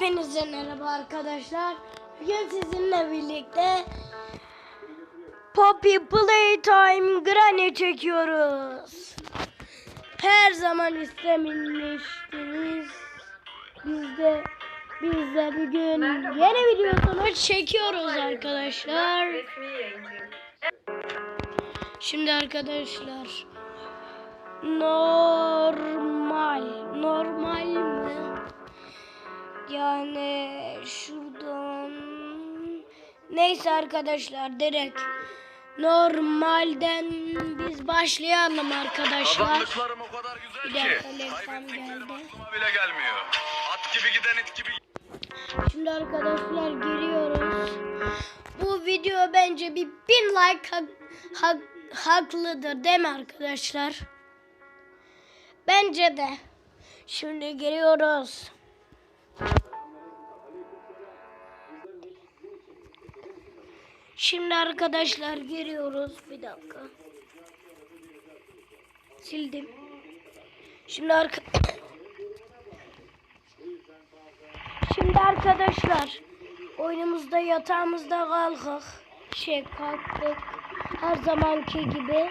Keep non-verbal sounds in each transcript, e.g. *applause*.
Hepinize merhaba arkadaşlar. Bugün sizinle birlikte Poppy Playtime Granny çekiyoruz. Her zaman istemiştiniz. Biz de biz de bugün yeni videosunu çekiyoruz arkadaşlar. Şimdi arkadaşlar normal normal mi? Yani şuradan neyse arkadaşlar direkt normalden biz başlayalım arkadaşlar. Adamlıklarım o kadar güzel ki. Kaybettiklerim geldi. aklıma bile gelmiyor. At gibi giden it gibi. Şimdi arkadaşlar giriyoruz. Bu video bence bir bin like hak, hak- haklıdır değil mi arkadaşlar? Bence de. Şimdi giriyoruz. Şimdi arkadaşlar giriyoruz. Bir dakika. Sildim. Şimdi arka... Şimdi arkadaşlar oyunumuzda yatağımızda kalkık. Şey kalktık. Her zamanki gibi.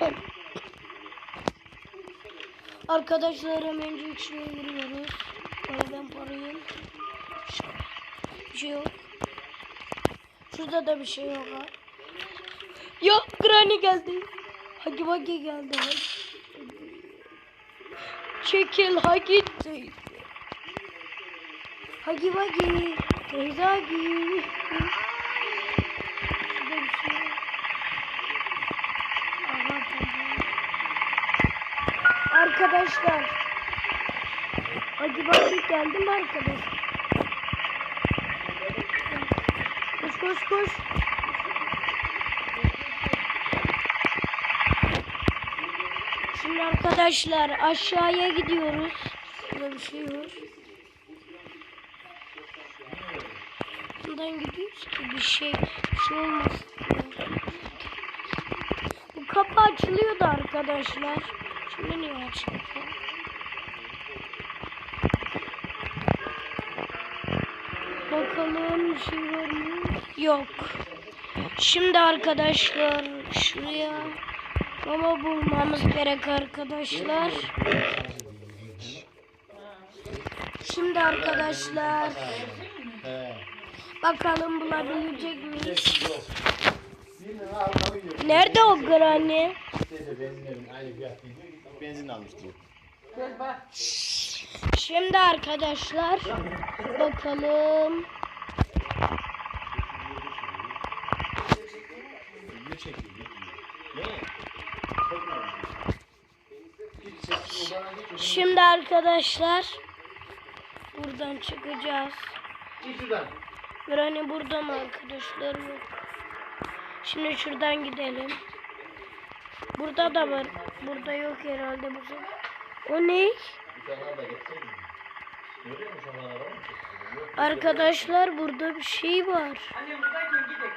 *coughs* Arkadaşlar hemen üçlüye giriyoruz. Böyle ben parayım. Bir şey yok. Şurada da bir şey yok ha. Yok Granny geldi. Hagi Vagi geldi. Çekil Hagi. Hagi Vagi. Teyze Hagi. Arkadaşlar. Hagi Vagi geldi mi arkadaşlar? Koş koş. Şimdi arkadaşlar aşağıya gidiyoruz. Burada bir şey var. Buradan gidiyoruz ki bir şey bir şey olmaz. Bu kapı açılıyordu arkadaşlar. Şimdi niye açılıyor? Bakalım bir şey var? Yok. Şimdi arkadaşlar şuraya mama bulmamız gerek arkadaşlar. Şimdi arkadaşlar bakalım bulabilecek miyiz? Nerede o granny? Benzin almıştı. Şimdi arkadaşlar bakalım. Çekiyor? Ne? Şimdi arkadaşlar buradan çıkacağız. Granny burada mı arkadaşlar yok. Şimdi şuradan gidelim. Burada da var. Burada yok herhalde bu. O ne? Arkadaşlar burada bir şey var. Annem buradayken gidelim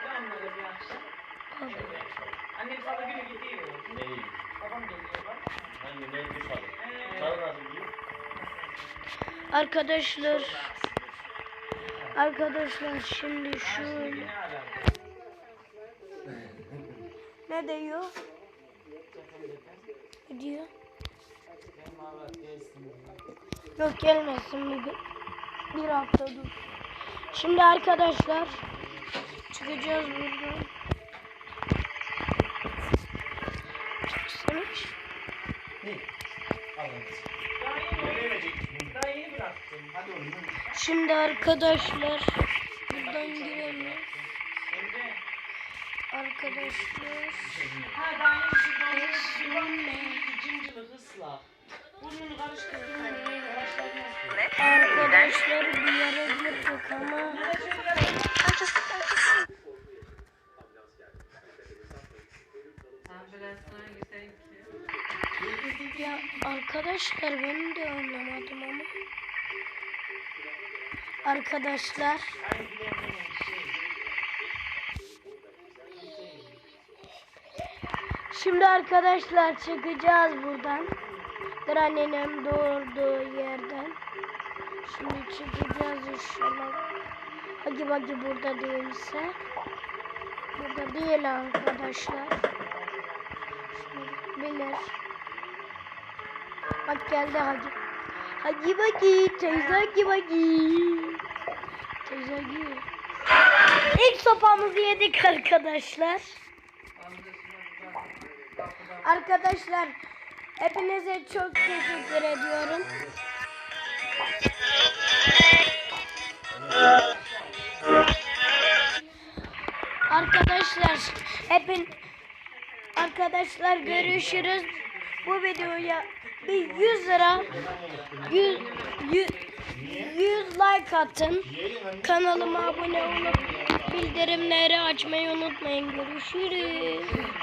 Annem salı günü gidiyor. Neyi? Babam geliyor bak. Hangi ne duş alır? Sarı nasıl gidiyor? Arkadaşlar Arkadaşlar şimdi şöyle Ne diyor? Ne diyor? Yok gelmesin bir gün. Bir hafta dur. Şimdi arkadaşlar çıkacağız buradan. Oğlum. Şimdi arkadaşlar buradan girelim. Arkadaşlar Ha daha yeni şuradan Eşimle. Ya arkadaşlar ben de anlamadım ama arkadaşlar Şimdi arkadaşlar çıkacağız buradan. Granny'nin doğurduğu yerden. Şimdi çıkacağız inşallah. Hadi bagi burada değilse. Burada değil arkadaşlar. Şimdi bilir. Bak geldi hadi. Hadi bagi teyze hadi bagi. Teyze hadi. İlk sopamızı yedik arkadaşlar. Arkadaşlar hepinize çok teşekkür ediyorum. Arkadaşlar hepin arkadaşlar görüşürüz. Bu videoya bir 100 lira 100, 100, 100 like atın. Kanalıma abone olup bildirimleri açmayı unutmayın. Görüşürüz.